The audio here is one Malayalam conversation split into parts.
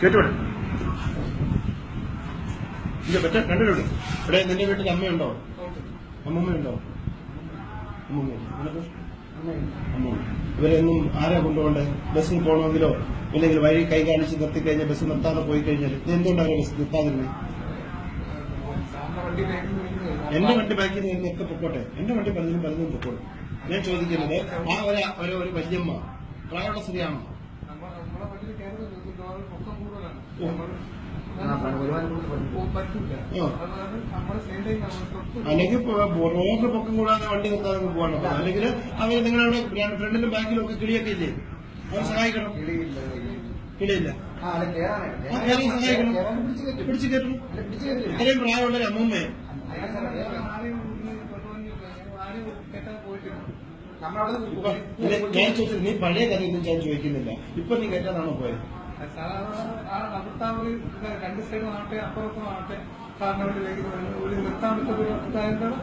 കേട്ടോടെ? ഇല്ല പറ്റ രണ്ടുപേരുണ്ട് ഇവിടെ നിന്റെ വീട്ടിൽ അമ്മയുണ്ടോ? അമ്മമ്മയുണ്ടോ? ഇവരെന്നും ആരാ കൊണ്ടുപോകണ്ടേ? ബസ്സിൽ പോകണമെങ്കിലോ? അല്ലെങ്കിൽ വഴി കൈ കാണിച്ച് നിർത്തി കഴിഞ്ഞാൽ ബസ് നിർത്താതെ പോയി കഴിഞ്ഞാൽ ഇത് എന്തുകൊണ്ടാണ് ബസ് നിർത്താതിരുന്നത് എന്റെ വണ്ടി ബാക്കിൽ നിന്ന് ഒക്കെ പൊക്കോട്ടെ. എന്റെ വണ്ടി പലതിനും പലതും പൊക്കോട്ടെ ഞാൻ ചോദിക്കുന്നത് ആ ഒരു വല്യമ്മ പ്രായമുള്ള സ്ത്രീയാണോ? അല്ലെങ്കിൽ റോഡ് പൊക്കം കൂടാതെ വണ്ടി നിർത്താതെ പോകണം അല്ലെങ്കിൽ അവർ നിങ്ങളുടെ ഫ്രണ്ടിലും ബാക്കിലും ഒക്കെ കിളിയൊക്കെ ഇല്ലേ? അവർ സഹായിക്കണം. കിളിയില്ല സഹായിക്കണം. പിടിച്ചു കയറ്റും. ഇത്രയും പ്രായമുള്ള അമ്മൂമ്മയെ. ഞാൻ ചോദിച്ചത് നീ പഴയ കഥയൊന്നും ഞാൻ ചോദിക്കുന്നില്ല. ഇപ്പൊ നീ കയറ്റാതാണോ പോയത് രണ്ട് സൈഡും ആവട്ടെ അപ്പുറത്തും ആവട്ടെ സാറിന് വേണ്ടി ഒരു നിർത്താൻ പറ്റുന്ന ഒരു ഇതായതാണ്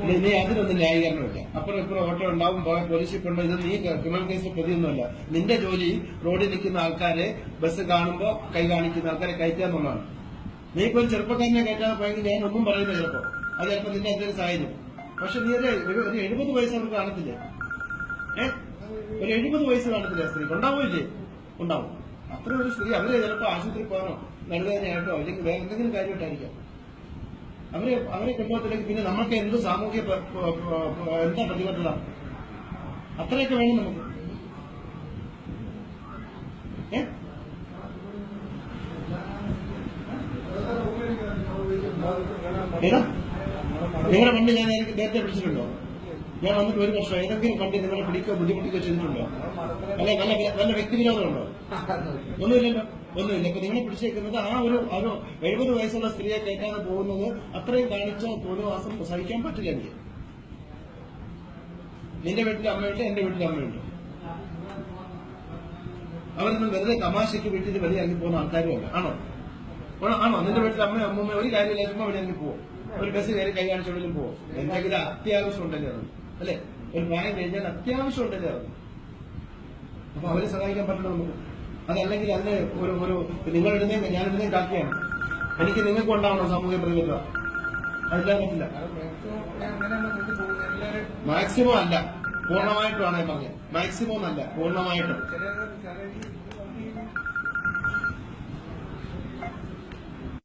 നീ നീ അതിനൊന്നും ന്യായീകരണമില്ല അപ്പുറം ഇപ്പുറം ഓട്ടോ ഉണ്ടാവും പോലീസിൽ ഉണ്ട് ഇത് നീ ക്രിമിനൽ കേസ് പ്രതിയൊന്നുമല്ല. നിന്റെ ജോലി റോഡിൽ നിൽക്കുന്ന ആൾക്കാരെ ബസ് കാണുമ്പോ കൈ കാണിക്കുന്ന ആൾക്കാരെ കയറ്റുക എന്നുള്ളതാണ്. നീ ഇപ്പൊ ഒരു ചെറുപ്പക്കാരനെ കയറ്റാൻ പോയെങ്കിൽ ഞാൻ ഒന്നും പറയുന്നില്ല ചിലപ്പോ. അത് ചിലപ്പോ നിന്റെ എന്തൊരു സാഹചര്യം പക്ഷെ നീ ഒരു ഒരു- എഴുപത് വയസ്സ് അവർക്ക് കാണത്തില്ലേ? ഏ? ഒരു എഴുപത് വയസ്സ് കാണത്തില്ലേ സ്ത്രീ? ഉണ്ടാവില്ലേ ഉണ്ടാവും. അത്ര ഒരു സ്ത്രീ അവരെ ചിലപ്പോൾ ആശുപത്രി പോകാനോ നടുവേദനയായിട്ടോ അല്ലെങ്കിൽ വേറെ എന്തെങ്കിലും കാര്യമായിട്ടായിരിക്കാം അവരെ അവരെ കൊണ്ടുപോകത്തില്ലെങ്കിൽ പിന്നെ നമുക്ക് എന്ത് സാമൂഹ്യ എന്താ പ്രതിബദ്ധത അത്രയൊക്കെ വേണം നമുക്ക്. നിങ്ങളുടെ വണ്ടി ഞാൻ നേരത്തെ പിടിച്ചിട്ടുണ്ടോ? ഞാൻ വന്നിട്ട് ഒരു വർഷം ഏതെങ്കിലും കണ്ടി നിങ്ങളെ പിടിക്കോ ബുദ്ധിമുട്ടിക്കോ ചെയ്തിട്ടുണ്ടോ? അല്ല നല്ല നല്ല വ്യക്തി വ്യക്തിവിരോധമുണ്ടോ ഒന്നുമില്ലല്ലോ. ഒന്നുമില്ല. ഇപ്പൊ നിങ്ങളെ പിടിച്ചേക്കുന്നത് ആ ഒരു ഒരു എഴുപത് വയസ്സുള്ള സ്ത്രീയെ കയറ്റാതെ പോകുന്നത് അത്രയും കാണിച്ച തോന്നുവാസം സഹിക്കാൻ പറ്റില്ല എനിക്ക്. നിന്റെ വീട്ടിൽ അമ്മയുണ്ട് എന്റെ വീട്ടിൽ അമ്മയുണ്ട്. അവരൊന്നും വെറുതെ തമാശയ്ക്ക് വീട്ടിൽ വലിയ ഇറങ്ങി പോകുന്ന ആൾക്കാരുമല്ല. ആണോ? ആണോ? നിന്റെ വീട്ടിൽ അമ്മ അമ്മൂമ്മ ഒരു കാര്യമില്ല ചുമ്മാ ഇറങ്ങി പോവും. ഒരു ബസ് കയറി കൈ കാണിച്ചോളിലും പോകും എന്തെങ്കിലും അത്യാവശ്യം അത്? അല്ലെ? ഒരു പ്രായം കഴിഞ്ഞാൽ അത്യാവശ്യം ഉണ്ടല്ലേ അപ്പൊ അവരെ സഹായിക്കാൻ പറ്റണം നമുക്ക്? അതല്ലെങ്കിൽ അതിന് ഒരു ഒരു ഞാൻ ഞാനിടുന്നേ കാക്കിയാണ് എനിക്ക് നിങ്ങൾക്ക് ഉണ്ടാവണം സാമൂഹ്യ പ്രതിബദ്ധത? അതില്ലാൻ പറ്റില്ല. മാക്സിമം അല്ല. പൂർണമായിട്ടുമാണ് പറഞ്ഞത്. മാക്സിമം അല്ല. പൂർണമായിട്ടും.